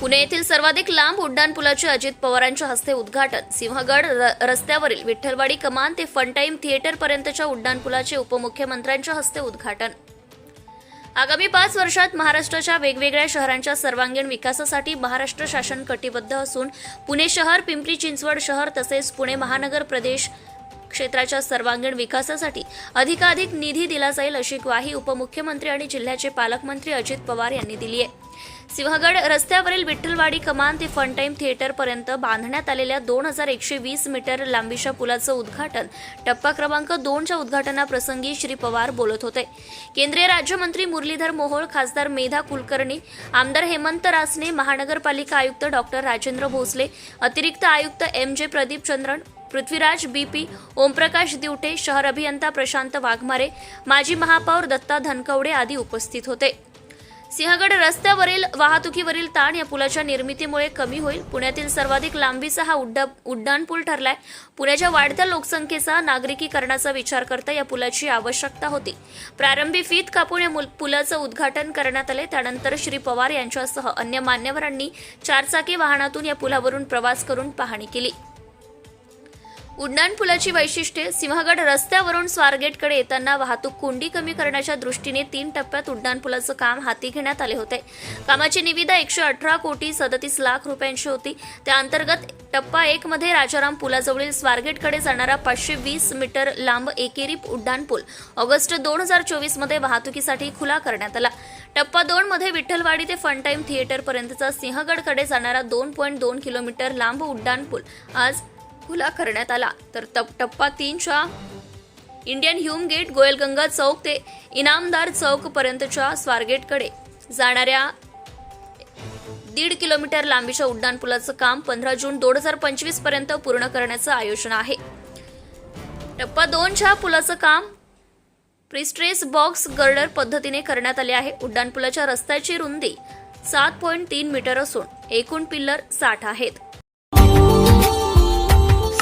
पुणे येथील सर्वाधिक लांब उड्डाणपुलाचे अजित पवारांच्या हस्ते उद्घाटन. सिंहगड र- रस्त्यावरील विठ्ठलवाडी कमान ते फन टाईम थिएटर पर्यंतच्या उड्डाणपुलाचे उपमुख्यमंत्र्यांच्या हस्ते उद्घाटन. आगामी पाच वर्षात महाराष्ट्राच्या वेगवेगळ्या शहरांच्या सर्वांगीण विकासासाठी महाराष्ट्र शासन कटिबद्ध असून पुणे शहर पिंपरी चिंचवड शहर तसेच पुणे महानगर प्रदेश क्षेत्राच्या सर्वांगीण विकासासाठी अधिकाधिक निधी दिला जाईल अशी ग्वाही उपमुख्यमंत्री आणि जिल्ह्याचे पालकमंत्री अजित पवार यांनी दिली आहे. सिंहगड रस्त्यावरील विठ्ठलवाडी कमान ते फन टाईम बांधण्यात आलेल्या दोन हजार एकशे वीस मीटर लांबीच्या पुलाचं उद्घाटन टप्पा क्रमांक दोनच्या उद्घाटनाप्रसंगी श्री पवार बोलत होते. केंद्रीय राज्यमंत्री मुरलीधर मोहोळ खासदार मेधा कुलकर्णी आमदार हेमंत रासने महानगरपालिका आयुक्त डॉक्टर राजेंद्र भोसले अतिरिक्त आयुक्त M J Pradeep Chandran Prithviraj BP Omprakash Diwate शहर अभियंता प्रशांत वाघमारे माजी महापौर दत्ता धनकवडे आदी उपस्थित होते. सिंहगड रस्त्यावरील वाहतुकीवरील ताण या पुलाच्या निर्मितीमुळे कमी होईल. पुण्यातील सर्वाधिक लांबीचा हा उड्डा उड्डाणपूल ठरलाय. पुण्याच्या वाढत्या लोकसंख्येचा नागरिकीकरणाचा विचार करता या पुलाची आवश्यकता होती. प्रारंभी फीत कापून या मुल- पुलाचं उद्घाटन करण्यात आले. त्यानंतर श्री पवार यांच्यासह अन्य मान्यवरांनी चारचाकी वाहनातून या पुलावरून प्रवास करून पाहणी केली. उड्डाणपुलाची वैशिष्ट्ये सिंहगड रस्त्यावरून स्वारगेटकडे येताना वाहतूक कोंडी कमी करण्याच्या दृष्टीने तीन टप्प्यात उड्डाणपुलाचं काम हाती घेण्यात आले होते. कामाची निविदा एकशे अठरा कोटी सदतीस लाख रुपयांची होती. त्या अंतर्गत टप्पा एक मध्ये राजाराम पुलाजवळील स्वारगेटकडे जाणारा पाचशे वीस मीटर लांब एकेरी उड्डाणपूल ऑगस्ट दोन हजार चोवीसमध्ये वाहतुकीसाठी खुला करण्यात आला. टप्पा दोन मध्ये विठ्ठलवाडी ते फन टाईम थिएटर पर्यंतचा सिंहगडकडे जाणारा दोन पॉईंट दोन किलोमीटर लांब उड्डाणपूल आज खुला करण्यात आला. तर टप टप्पा तीनच्या इंडियन ह्युम गेट गोयलगंगा चौक ते इनामदार चौक पर्यंतच्या स्वारगेटकडे जाणाऱ्या दीड किलोमीटर लांबीच्या उड्डाणपुलाचं काम पंधरा जून दोन हजार पंचवीसपर्यंत पूर्ण करण्याचं आयोजन आहे. टप्पा दोनच्या पुलाचं काम प्रिस्ट्रेस बॉक्स गर्डर पद्धतीने करण्यात आले आहे. उड्डाणपुलाच्या रस्त्याची रुंदी सात पॉईंट तीन मीटर असून एकूण पिल्लर साठ आहेत.